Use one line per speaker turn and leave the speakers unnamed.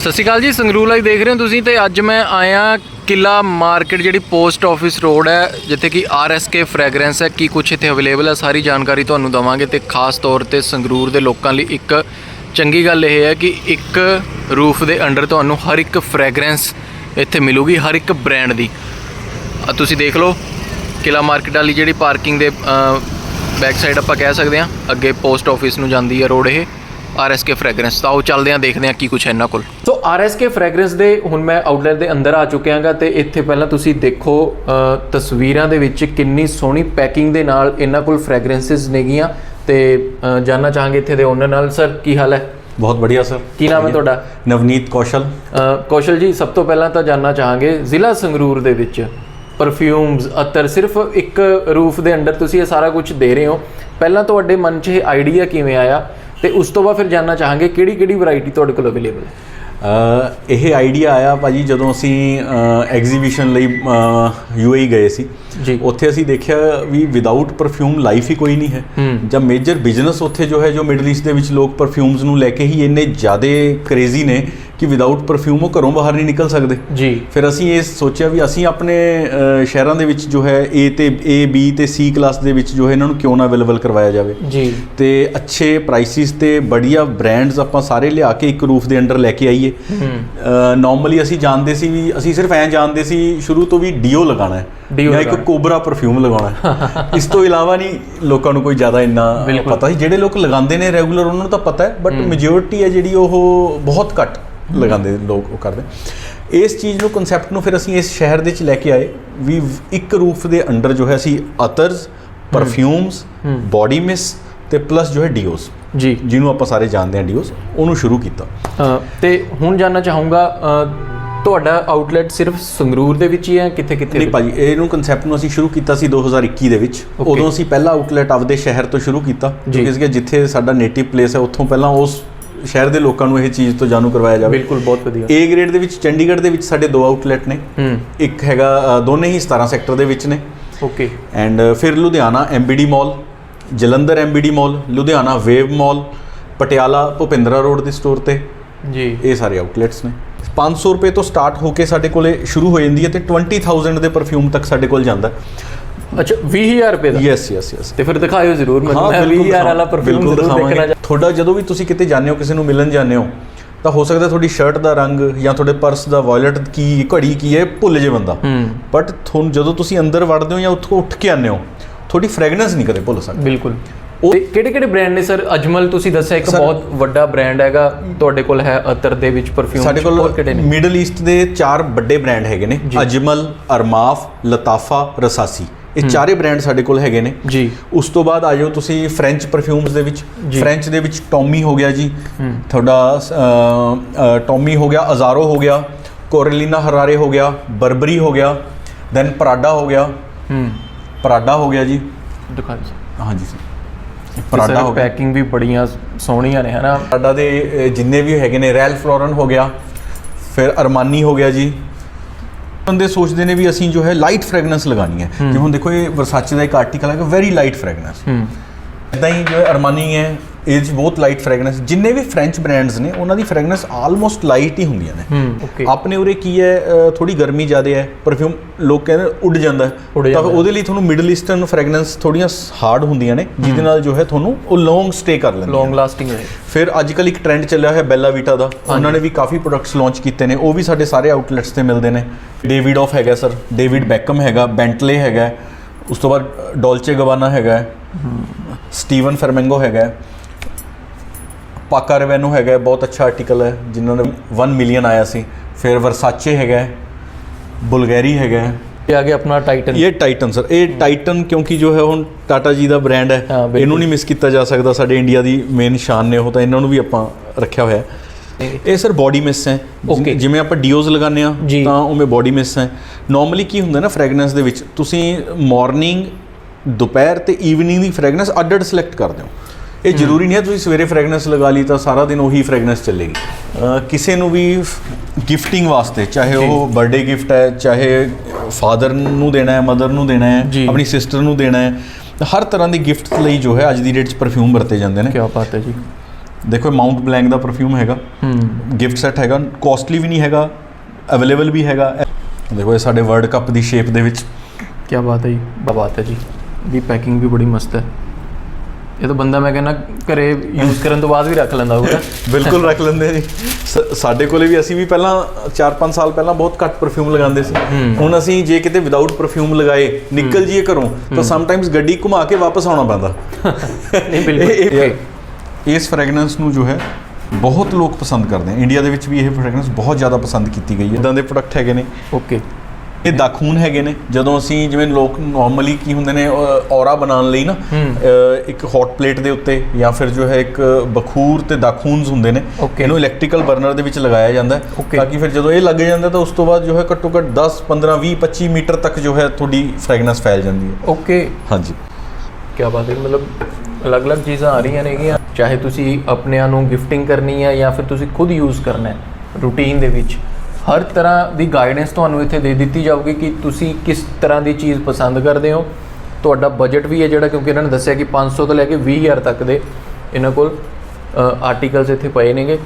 ਸਤਿ ਸ਼੍ਰੀ ਅਕਾਲ ਜੀ, ਸੰਗਰੂਰ ਲਾਈਵ ਦੇਖ ਰਹੇ ਹੋ ਤੁਸੀਂ ਤੇ ਅੱਜ ਮੈਂ ਆਇਆ ਕਿਲਾ ਮਾਰਕੀਟ ਜਿਹੜੀ ਪੋਸਟ ਆਫਿਸ ਰੋਡ ਹੈ, ਜਿੱਥੇ ਕਿ ਆਰਐਸਕੇ ਫ੍ਰੈਗਰੈਂਸ ਹੈ, ਕੀ ਕੁਛ ਇੱਥੇ ਅਵੇਲੇਬਲ ਹੈ, ਸਾਰੀ ਜਾਣਕਾਰੀ ਤੁਹਾਨੂੰ ਦਵਾਂਗੇ ਤੇ ਖਾਸ ਤੌਰ ਤੇ ਸੰਗਰੂਰ ਦੇ ਲੋਕਾਂ ਲਈ ਇੱਕ ਚੰਗੀ ਗੱਲ ਇਹ ਹੈ ਕਿ ਇੱਕ ਰੂਫ ਦੇ ਅੰਡਰ ਤੁਹਾਨੂੰ ਹਰ ਇੱਕ ਫ੍ਰੈਗਰੈਂਸ ਇੱਥੇ ਮਿਲੂਗੀ, ਹਰ ਇੱਕ ਬ੍ਰਾਂਡ ਦੀ। ਤੁਸੀਂ ਦੇਖ ਲਓ, ਕਿਲਾ ਮਾਰਕੀਟ ਵਾਲੀ ਜਿਹੜੀ ਪਾਰਕਿੰਗ ਦੇ ਬੈਕ ਸਾਈਡ ਆਪਾਂ ਕਹਿ ਸਕਦੇ ਹਾਂ, ਅੱਗੇ ਪੋਸਟ ਆਫਿਸ ਨੂੰ ਜਾਂਦੀ ਹੈ ਰੋਡ ਇਹ। ਆਰਐਸਕੇ ਫ੍ਰੈਗਰੈਂਸ ਤਾਂ ਉਹ ਚੱਲਦੇ ਹਾਂ ਦੇਖਦੇ ਹਾਂ ਕੀ ਕੁਛ ਹੈ ਇਹਨਾਂ ਕੋਲ। ਸੋ ਆਰਐਸਕੇ ਫ੍ਰੈਗਰੈਂਸ ਦੇ ਹੁਣ ਮੈਂ ਆਊਟਲੈਟ ਦੇ ਅੰਦਰ ਆ ਚੁੱਕਿਆਗਾ ਤੇ ਇੱਥੇ ਪਹਿਲਾਂ ਤੁਸੀਂ ਦੇਖੋ ਤਸਵੀਰਾਂ ਦੇ ਵਿੱਚ ਕਿੰਨੀ ਸੋਹਣੀ ਪੈਕਿੰਗ ਦੇ ਨਾਲ ਇਹਨਾਂ ਕੋਲ ਫ੍ਰੈਗਰੈਂਸਸ ਨੇਗੀਆਂ ਤੇ ਜਾਨਣਾ ਚਾਹਾਂਗੇ ਇੱਥੇ ਦੇ ਓਨਰ ਨਾਲ। ਸਰ ਕੀ ਹਾਲ ਹੈ?
ਬਹੁਤ ਵਧੀਆ ਸਰ
ਕੀ ਨਾਮ ਹੈ ਤੁਹਾਡਾ?
ਨਵਨੀਤ ਕੌਸ਼ਲ।
ਕੌਸ਼ਲ ਜੀ ਸਭ ਤੋਂ ਪਹਿਲਾਂ ਤਾਂ ਜਾਨਣਾ ਚਾਹਾਂਗੇ ਜ਼ਿਲ੍ਹਾ ਸੰਗਰੂਰ ਦੇ ਵਿੱਚ ਪਰਫਿਊਮਸ ਅਤਰ ਸਿਰਫ ਇੱਕ ਰੂਫ ਦੇ ਅੰਡਰ ਤੁਸੀਂ ਇਹ ਸਾਰਾ ਕੁਝ ਦੇ ਰਹੇ ਹੋ। ਪਹਿਲਾਂ ਤੁਹਾਡੇ ਮਨ 'ਚ ਇਹ ਆਈਡੀਆ ਕਿਵੇਂ ਆਇਆ? ਤੇ ਉਸ ਤੋਂ ਬਾਅਦ ਫਿਰ ਜਾਨਣਾ ਚਾਹਾਂਗੇ ਕਿਹੜੀ ਕਿਹੜੀ ਵੈਰਾਈਟੀ ਤੁਹਾਡੇ ਕੋਲ ਅਵੇਲੇਬਲ ਹੈ?
ਇਹ ਆਈਡੀਆ ਆਇਆ ਭਾਜੀ ਜਦੋਂ ਅਸੀਂ ਐਗਜ਼ੀਬਿਸ਼ਨ ਲਈ ਯੂਏਈ ਗਏ ਸੀ। ਉੱਥੇ ਅਸੀਂ ਦੇਖਿਆ ਵੀ ਵਿਦਆਊਟ ਪਰਫਿਊਮ ਲਾਈਫ ਹੀ ਕੋਈ ਨਹੀਂ ਹੈ। ਜਾਂ ਮੇਜਰ ਬਿਜ਼ਨਸ ਉੱਥੇ ਜੋ ਹੈ ਜੋ ਮਿਡਲ ਈਸਟ ਦੇ ਵਿੱਚ ਲੋਕ ਪਰਫਿਊਮਸ ਨੂੰ ਲੈ ਕੇ ਹੀ ਇੰਨੇ ਜ਼ਿਆਦਾ ਕ੍ਰੇਜ਼ੀ ਨੇ ਕਿ ਵਿਦਆਊਟ ਪਰਫਿਊਮ ਉਹ ਘਰੋਂ ਬਾਹਰ ਨਹੀਂ ਨਿਕਲ ਸਕਦੇ।
ਜੀ।
ਫਿਰ ਅਸੀਂ ਇਹ ਸੋਚਿਆ ਵੀ ਅਸੀਂ ਆਪਣੇ ਸ਼ਹਿਰਾਂ ਦੇ ਵਿੱਚ ਜੋ ਹੈ A ਤੇ A B ਤੇ C ਕਲਾਸ ਦੇ ਵਿੱਚ ਜੋ ਹੈ ਇਹਨਾਂ ਨੂੰ ਕਿਉਂ ਨਾ ਅਵੇਲੇਬਲ ਕਰਵਾਇਆ ਜਾਵੇ।
ਜੀ।
ਤੇ ਅੱਛੇ ਪ੍ਰਾਈਸਿਸ ਤੇ ਬੜੀਆ ਬ੍ਰਾਂਡਸ ਆਪਾਂ ਸਾਰੇ ਲਿਆ ਕੇ ਇੱਕ ਰੂਫ ਦੇ ਅੰਡਰ ਲੈ ਕੇ ਆਈਏ। ਨਾਰਮਲੀ ਅਸੀਂ ਜਾਣਦੇ ਸੀ ਵੀ ਅਸੀਂ ਸਿਰਫ ਐਂ ਜਾਣਦੇ ਸੀ ਸ਼ੁਰੂ ਤੋਂ ਵੀ ਡੀਓ ਲਗਾਉਣਾ ਹੈ। ਜਾਂ ਇੱਕ। ਕੋਬਰਾ ਪਰਫਿਊਮ ਲਗਾਉਣਾ ਇਸ ਤੋਂ ਇਲਾਵਾ ਨਹੀਂ ਲੋਕਾਂ ਨੂੰ ਕੋਈ ਜ਼ਿਆਦਾ ਇੰਨਾ। ਪਤਾ ਸੀ। ਜਿਹੜੇ ਲੋਕ ਲਗਾਉਂਦੇ ਨੇ ਰੈਗੂਲਰ ਉਹਨਾਂ ਨੂੰ ਤਾਂ ਪਤਾ ਹੈ ਬਟ ਮੈਜੋਰਿਟੀ ਹੈ ਜਿਹੜੀ ਉਹ ਬਹੁਤ ਘੱਟ ਲਗਾਉਂਦੇ ਲੋਕ ਉਹ ਕਰਦੇ ਇਸ ਚੀਜ਼ ਨੂੰ ਕਨਸੈਪਟ ਨੂੰ ਫਿਰ ਅਸੀਂ ਇਸ ਸ਼ਹਿਰ ਦੇ ਵਿੱਚ ਲੈ ਕੇ ਆਏ। ਵੀ ਇੱਕ ਰੂਫ ਦੇ ਅੰਡਰ ਜੋ ਹੈ ਅਸੀਂ ਅਤਰਸ ਪਰਫਿਊਮਸ ਬਾਡੀ ਮਿਸ ਤੇ ਪਲੱਸ ਜੋ ਹੈ ਡੀਓਸ
ਜੀ।
ਜਿਹਨੂੰ ਆਪਾਂ ਸਾਰੇ ਜਾਣਦੇ ਹਾਂ ਡੀਓਸ ਉਹਨੂੰ ਸ਼ੁਰੂ ਕੀਤਾ।
ਤੇ ਹੁਣ ਜਾਨਣਾ ਚਾਹੂੰਗਾ ਤੁਹਾਡਾ ਆਊਟਲੈਟ ਸਿਰਫ ਸੰਗਰੂਰ ਦੇ ਵਿੱਚ ਹੀ ਹੈ ਕਿੱਥੇ ਕਿੱਥੇ
ਨਹੀਂ ਭਾਜੀ ਇਹਨੂੰ ਕਨਸੈਪਟ ਨੂੰ ਅਸੀਂ ਸ਼ੁਰੂ ਕੀਤਾ ਸੀ 2021 ਦੇ ਵਿੱਚ. ਉਦੋਂ ਅਸੀਂ ਪਹਿਲਾ ਆਊਟਲੈਟ ਆਪਦੇ ਸ਼ਹਿਰ ਤੋਂ ਸ਼ੁਰੂ ਕੀਤਾ। ਕਿਉਂਕਿ ਜਿੱਥੇ ਸਾਡਾ ਨੇਟਿਵ ਪਲੇਸ ਹੈ ਉੱਥੋਂ ਪਹਿਲਾਂ ਉਸ ਸ਼ਹਿਰ ਦੇ ਲੋਕਾਂ ਨੂੰ ਇਹ ਚੀਜ਼ ਤੋਂ ਜਾਣੂ ਕਰਵਾਇਆ ਜਾਵੇ।
ਬਿਲਕੁਲ ਬਹੁਤ ਵਧੀਆ।
ਏ ਗ੍ਰੇਡ ਦੇ ਵਿੱਚ ਚੰਡੀਗੜ੍ਹ ਦੇ ਵਿੱਚ ਸਾਡੇ ਦੋ ਆਊਟਲੈਟ ਨੇ। ਇੱਕ ਹੈਗਾ ਦੋਨੇ ਹੀ 17 ਸੈਕਟਰ ਦੇ ਵਿੱਚ ਨੇ।
ਓਕੇ
ਐਂਡ ਫਿਰ Ludhiana MBD mall Jalandhar MBD mall Ludhiana Wave mall Patiala Bhupindra road ਦੇ ਸਟੋਰ ਤੇ।
ਜੀ।
ਇਹ ਸਾਰੇ ਆਊਟਲੈਟਸ ਨੇ। 500 ਰੁਪਏ ਤੋਂ ਸਟਾਰਟ ਹੋ ਕੇ ਸਾਡੇ ਕੋਲੇ ਸ਼ੁਰੂ ਹੋ ਜਾਂਦੀ ਹੈ ਤੇ 20000 ਦੇ ਪਰਫਿਊਮ ਤੱਕ ਸਾਡੇ ਕੋਲ ਜਾਂਦਾ
ਅੱਛਾ 20000 ਰੁਪਏ ਦਾ?
ਯੈਸ ਯੈਸ ਯੈਸ
ਤੇ ਫਿਰ ਦਿਖਾਇਓ ਜ਼ਰੂਰ ਮੈਨੂੰ ਮੈਂ 20000 ਵਾਲਾ ਪਰਫਿਊਮ ਜ਼ਰੂਰ ਦੇਖਣਾ
ਤੁਹਾਡਾ ਜਦੋਂ ਵੀ ਤੁਸੀਂ ਕਿਤੇ ਜਾਂਦੇ ਹੋ ਕਿਸੇ ਨੂੰ ਮਿਲਣ ਜਾਂਦੇ ਹੋ ਤਾਂ ਹੋ ਸਕਦਾ ਤੁਹਾਡੀ ਸ਼ਰਟ ਦਾ ਰੰਗ ਜਾਂ ਤੁਹਾਡੇ ਪਰਸ ਦਾ ਵਾਇਲਟ ਕੀ ਘੜੀ ਕੀ ਹੈ ਭੁੱਲ ਜੇ ਬੰਦਾ। ਬਟ ਤੁਹਾਨੂੰ ਜਦੋਂ ਤੁਸੀਂ ਅੰਦਰ ਵੜਦੇ ਹੋ ਜਾਂ ਉੱਥੋਂ ਉੱਠ ਕੇ ਆਉਂਦੇ ਹੋ ਤੁਹਾਡੀ ਫ੍ਰੈਗਰੈਂਸ ਨਹੀਂ ਕਦੇ ਭੁੱਲ ਸਕਦਾ।
ਬਿਲਕੁਲ। ਤੇ ਕਿਹੜੇ ਕਿਹੜੇ ਬ੍ਰਾਂਡ ਨੇ ਸਰ ਅਜਮਲ ਤੁਸੀਂ ਦੱਸਿਆ ਇੱਕ ਬਹੁਤ ਵੱਡਾ ਬ੍ਰਾਂਡ ਹੈਗਾ ਤੁਹਾਡੇ ਕੋਲ ਹੈ ਅਤਰ ਦੇ ਵਿੱਚ ਪਰਫਿਊਮ
ਸਾਡੇ ਕੋਲ ਮਿਡਲ ਈਸਟ ਦੇ ਚਾਰ ਵੱਡੇ ਬ੍ਰਾਂਡ ਹੈਗੇ ਨੇ ਅਜਮਲ ਅਰਮਾਫ ਲਤਾਫਾ ਰਸਾਸੀ। ਇਹ ਚਾਰੇ ਬ੍ਰਾਂਡ ਸਾਡੇ ਕੋਲ ਹੈਗੇ ਨੇ।
ਜੀ।
ਉਸ ਤੋਂ ਬਾਅਦ ਆ ਜਾਓ ਤੁਸੀਂ ਫ੍ਰੈਂਚ ਪਰਫਿਊਮਸ ਦੇ ਵਿੱਚ।
ਜੀ।
ਫ੍ਰੈਂਚ ਦੇ ਵਿੱਚ ਟੌਮੀ ਹੋ ਗਿਆ ਜੀ। ਤੁਹਾਡਾ ਟੌਮੀ ਹੋ ਗਿਆ ਅਜ਼ਾਰੋ ਹੋ ਗਿਆ ਕੋਰਲੀਨਾ ਹਰਾਰੇ ਹੋ ਗਿਆ ਬਰਬਰੀ ਹੋ ਗਿਆ ਦੈਨ ਪਰਾਡਾ ਹੋ ਗਿਆ।
ਹੂੰ।
ਪਰਾਡਾ ਹੋ ਗਿਆ ਜੀ।
ਦੁਕਾਨ ਚ
ਹਾਂਜੀ ਸਰ ਪਰਾਡਾ ਹੋ ਗਿਆ
ਪੈਕਿੰਗ ਵੀ ਬੜੀਆਂ ਸੋਹਣੀਆਂ ਨੇ ਹਨਾ?
ਪਰਾਡਾ ਦੇ ਜਿੰਨੇ ਵੀ ਹੈਗੇ ਨੇ ਰੈਲ ਫਲੋਰਨ ਹੋ ਗਿਆ ਫਿਰ ਅਰਮਾਨੀ ਹੋ ਗਿਆ ਜੀ। ਬੰਦੇ ਸੋਚਦੇ ਨੇ ਵੀ ਅਸੀਂ ਜੋ ਹੈ ਲਾਈਟ ਫ੍ਰੈਗਰੈਂਸ ਲਗਾਣੀ ਹੈ। ਜਿਵੇਂ ਹੁਣ ਦੇਖੋ ਇਹ ਵਰਸਾਚੇ ਦਾ ਇੱਕ ਆਰਟੀਕਲ ਹੈ ਵੈਰੀ ਲਾਈਟ ਫ੍ਰੈਗਰੈਂਸ
ਹੂੰ।
ਇਦਾਂ ਹੀ ਜੋ ਅਰਮਾਨੀ ਹੈ ਇਹ 'ਚ ਬਹੁਤ ਲਾਈਟ ਫ੍ਰੈਗਰੈਂਸ ਜਿੰਨੇ ਵੀ ਫ੍ਰੈਂਚ ਬ੍ਰਾਂਡਸ ਨੇ ਉਹਨਾਂ ਦੀ ਫ੍ਰੈਗਰੈਂਸ ਆਲਮੋਸਟ ਲਾਈਟ ਹੀ ਹੁੰਦੀਆਂ ਨੇ।
ਓਕੇ
ਆਪਣੇ ਉਰੇ ਕੀ ਹੈ ਥੋੜੀ ਗਰਮੀ ਜ਼ਿਆਦਾ ਹੈ ਪਰਫਿਊਮ ਲੋਕ ਕਹਿੰਦੇ ਉੱਡ ਜਾਂਦਾ ਤਾਂ। ਉਹਦੇ ਲਈ ਤੁਹਾਨੂੰ ਮਿਡਲ ਈਸਟਰਨ ਫ੍ਰੈਗਰੈਂਸ ਥੋੜੀਆਂ ਹਾਰਡ ਹੁੰਦੀਆਂ ਨੇ ਜਿਹਦੇ ਨਾਲ ਜੋ ਹੈ ਤੁਹਾਨੂੰ ਉਹ ਲੌਂਗ ਸਟੇ ਕਰ ਲੈਂਦੀ
ਲੌਂਗ ਲਾਸਟਿੰਗ ਹੈ।
ਫਿਰ ਅੱਜ ਕੱਲ ਇੱਕ ਟ੍ਰੈਂਡ ਚੱਲਿਆ ਹੋਇਆ ਬੈਲਾ ਵੀਟਾ ਦਾ। ਉਹਨਾਂ ਨੇ ਵੀ ਕਾਫੀ ਪ੍ਰੋਡਕਟਸ ਲਾਂਚ ਕੀਤੇ ਨੇ। ਉਹ ਵੀ ਸਾਡੇ ਸਾਰੇ ਆਊਟਲੈਟਸ ਤੇ ਮਿਲਦੇ ਨੇ। ਡੇਵਿਡ ਆਫ ਹੈਗਾ ਸਰ ਡੇਵਿਡ ਬੈਕਮ ਹੈਗਾ ਬੈਂਟਲੇ ਹੈਗਾ ਉਸ ਤੋਂ ਬਾਅਦ ਡੋਲਚੇ ਗਵਾਨਾ ਹੈਗਾ ਸਟੀਵਨ ਫਰਮੈਂਗੋ ਹੈਗਾ। ਪਾਕਾ ਰਵੈਨੋ ਹੈਗਾ ਬਹੁਤ ਅੱਛਾ ਆਰਟੀਕਲ ਹੈ ਜਿਨ੍ਹਾਂ ਨੇ 1 ਮਿਲੀਅਨ ਆਇਆ ਸੀ। ਫਿਰ ਵਰਸਾਚੇ ਹੈਗਾ ਬੁਲਗਾਰੀ ਹੈਗਾ
ਇਹ ਆ ਗਿਆ ਆਪਣਾ ਟਾਈਟਨ
ਇਹ ਟਾਈਟਨ ਸਰ ਇਹ ਟਾਈਟਨ ਕਿਉਂਕਿ ਜੋ ਹੈ ਹੁਣ ਟਾਟਾ ਜੀ ਦਾ ਬ੍ਰਾਂਡ
ਹਾਂ।
ਇਹਨੂੰ ਨਹੀਂ ਮਿਸ ਕੀਤਾ ਜਾ ਸਕਦਾ। ਸਾਡੇ ਇੰਡੀਆ ਦੀ ਮੇਨ ਸ਼ਾਨ ਨੇ ਉਹ ਤਾਂ ਇਹਨਾਂ ਨੂੰ ਵੀ ਆਪਾਂ ਰੱਖਿਆ ਹੋਇਆ ਇਹ ਸਰ ਬਾਡੀ ਮਿਸ ਹੈ. ਜਿਵੇਂ ਆਪਾਂ ਡੀਓਜ਼ ਲਗਾਉਂਦੇ ਆ। ਤਾਂ ਉਵੇਂ ਬਾਡੀ ਮਿਸ ਹੈ। ਨਾਰਮਲੀ ਕੀ ਹੁੰਦਾ ਨਾ ਫ੍ਰੈਗਰੈਂਸ ਦੇ ਵਿੱਚ ਤੁਸੀਂ ਮਾਰਨਿੰਗ ਦੁਪਹਿਰ ਤੇ ਈਵਨਿੰਗ ਦੀ ਫ੍ਰੈਗਰੈਂਸ ਅੱਡ-ਅੱਡ ਸਿਲੈਕਟ ਕਰਦੇ ਹੋ। ਇਹ ਜ਼ਰੂਰੀ ਨਹੀਂ ਹੈ ਤੁਸੀਂ ਸਵੇਰੇ ਫ੍ਰੈਗਰੈਂਸ ਲਗਾ ਲਈ ਤਾਂ ਸਾਰਾ ਦਿਨ ਉਹੀ ਫ੍ਰੈਗਰੈਂਸ ਚੱਲੇਗੀ। ਕਿਸੇ ਨੂੰ ਵੀ ਗਿਫਟਿੰਗ ਵਾਸਤੇ ਚਾਹੇ ਉਹ ਬਰਥਡੇ ਗਿਫਟ ਹੈ ਚਾਹੇ ਫਾਦਰ ਨੂੰ ਦੇਣਾ ਹੈ ਮਦਰ ਨੂੰ ਦੇਣਾ ਹੈ। ਆਪਣੀ ਸਿਸਟਰ ਨੂੰ ਦੇਣਾ ਹੈ ਹਰ ਤਰ੍ਹਾਂ ਦੀ ਗਿਫਟ ਲਈ ਜੋ ਹੈ ਅੱਜ ਦੀ ਡੇਟ 'ਚ ਪਰਫਿਊਮ ਵਰਤੇ ਜਾਂਦੇ ਨੇ।
ਕੀ ਬਾਤ ਹੈ ਜੀ।
ਦੇਖੋ ਮਾਊਂਟ ਬਲੈਂਕ ਦਾ ਪਰਫਿਊਮ ਹੈਗਾ।
ਹੂੰ।
ਗਿਫਟ ਸੈੱਟ ਹੈਗਾ ਕੋਸਟਲੀ ਵੀ ਨਹੀਂ ਹੈਗਾ ਅਵੇਲੇਬਲ ਵੀ ਹੈਗਾ। ਦੇਖੋ ਇਹ ਸਾਡੇ ਵਰਲਡ ਕੱਪ ਦੀ ਸ਼ੇਪ ਦੇ ਵਿੱਚ।
ਕੀ ਬਾਤ ਹੈ ਜੀ ਬਾਤ ਹੈ ਜੀ। ਦੀ ਪੈਕਿੰਗ ਵੀ ਬੜੀ ਮਸਤ ਹੈ। ਇਹ ਤਾਂ ਬੰਦਾ ਮੈਂ ਕਹਿੰਦਾ ਘਰੇ ਯੂਜ਼ ਕਰਨ ਤੋਂ ਬਾਅਦ ਵੀ ਰੱਖ ਲੈਂਦਾ ਹੋਊਗਾ।
ਬਿਲਕੁਲ ਰੱਖ ਲੈਂਦੇ ਆ ਜੀ। ਸ- ਸਾਡੇ ਕੋਲੇ ਵੀ ਅਸੀਂ ਵੀ ਪਹਿਲਾਂ 4-5 ਸਾਲ ਪਹਿਲਾਂ ਬਹੁਤ ਘੱਟ ਪਰਫਿਊਮ ਲਗਾਉਂਦੇ ਸੀ। ਹੁਣ ਅਸੀਂ ਜੇ ਕਿਤੇ ਵਿਦਆਊਟ ਪਰਫਿਊਮ ਲਗਾਏ ਨਿਕਲ ਜੀਏ ਘਰੋਂ ਤਾਂ ਸਮਟਾਈਮਸ ਗੱਡੀ ਘੁਮਾ ਕੇ ਵਾਪਸ ਆਉਣਾ ਪੈਂਦਾ।
ਨਹੀਂ ਬਿਲਕੁਲ।
ਇਸ ਫ੍ਰੈਗਰੈਂਸ ਨੂੰ ਜੋ ਹੈ ਬਹੁਤ ਲੋਕ ਪਸੰਦ ਕਰਦੇ ਆ। ਇੰਡੀਆ ਦੇ ਵਿੱਚ ਵੀ ਇਹ ਫ੍ਰੈਗਰੈਂਸ ਬਹੁਤ ਜ਼ਿਆਦਾ ਪਸੰਦ ਕੀਤੀ ਗਈ ਹੈ। ਇਦਾਂ ਦੇ ਪ੍ਰੋਡਕਟ ਹੈਗੇ ਨੇ।
ਓਕੇ
ਇਹ ਦਾਖੂਨ ਹੈਗੇ ਨੇ। ਜਦੋਂ ਅਸੀਂ ਜਿਵੇਂ ਲੋਕ ਨਾਰਮਲੀ ਕੀ ਹੁੰਦੇ ਨੇ ਔਰਾ ਬਣਾਉਣ ਲਈ ਨਾ ਇੱਕ ਹੌਟ ਪਲੇਟ ਦੇ ਉੱਤੇ ਜਾਂ ਫਿਰ ਜੋ ਹੈ ਇੱਕ ਬਖੂਰ ਤੇ ਦਾਖੂਨਸ ਹੁੰਦੇ ਨੇ. ਇਹਨੂੰ ਇਲੈਕਟ੍ਰੀਕਲ ਬਰਨਰ ਦੇ ਵਿੱਚ ਲਗਾਇਆ ਜਾਂਦਾ ਹੈ. ਤਾਂ ਕਿ ਫਿਰ ਜਦੋਂ ਇਹ ਲੱਗ ਜਾਂਦਾ ਤਾਂ ਉਸ ਤੋਂ ਬਾਅਦ ਜੋ ਹੈ ਘੱਟੋ ਘੱਟ 10 15 20 25 ਮੀਟਰ ਤੱਕ ਜੋ ਹੈ ਤੁਹਾਡੀ ਫ੍ਰੈਗਰੈਂਸ ਫੈਲ ਜਾਂਦੀ ਹੈ।
ਓਕੇ
ਹਾਂਜੀ।
ਕੀ ਬਾਤ ਹੈ ਮਤਲਬ ਅਲੱਗ-ਅਲੱਗ ਚੀਜ਼ਾਂ ਆ ਰਹੀਆਂ ਨੇਗੀਆਂ। ਚਾਹੇ ਤੁਸੀਂ ਆਪਣਿਆਂ ਨੂੰ ਗਿਫਟਿੰਗ ਕਰਨੀ ਹੈ ਜਾਂ ਫਿਰ ਤੁਸੀਂ ਖੁਦ ਯੂਜ਼ ਕਰਨਾ ਹੈ ਰੂਟੀਨ ਦੇ ਵਿੱਚ। ਹਰ ਤਰ੍ਹਾਂ ਦੀ ਗਾਈਡੈਂਸ ਤੁਹਾਨੂੰ ਇੱਥੇ ਦੇ ਦਿੱਤੀ ਜਾਊਗੀ ਕਿ ਤੁਸੀਂ ਕਿਸ ਤਰ੍ਹਾਂ ਦੀ ਚੀਜ਼ ਪਸੰਦ ਕਰਦੇ ਹੋ। ਤੁਹਾਡਾ ਬਜਟ ਵੀ ਹੈ ਜਿਹੜਾ ਕਿਉਂਕਿ ਇਹਨਾਂ ਨੇ ਦੱਸਿਆ ਕਿ 500 ਤੋਂ ਲੈ ਕੇ 20000 ਤੱਕ ਦੇ ਇਹਨਾਂ ਕੋਲ ਆਰਟੀਕਲਸ ਇੱਥੇ ਪਏ ਨੇਗੇ।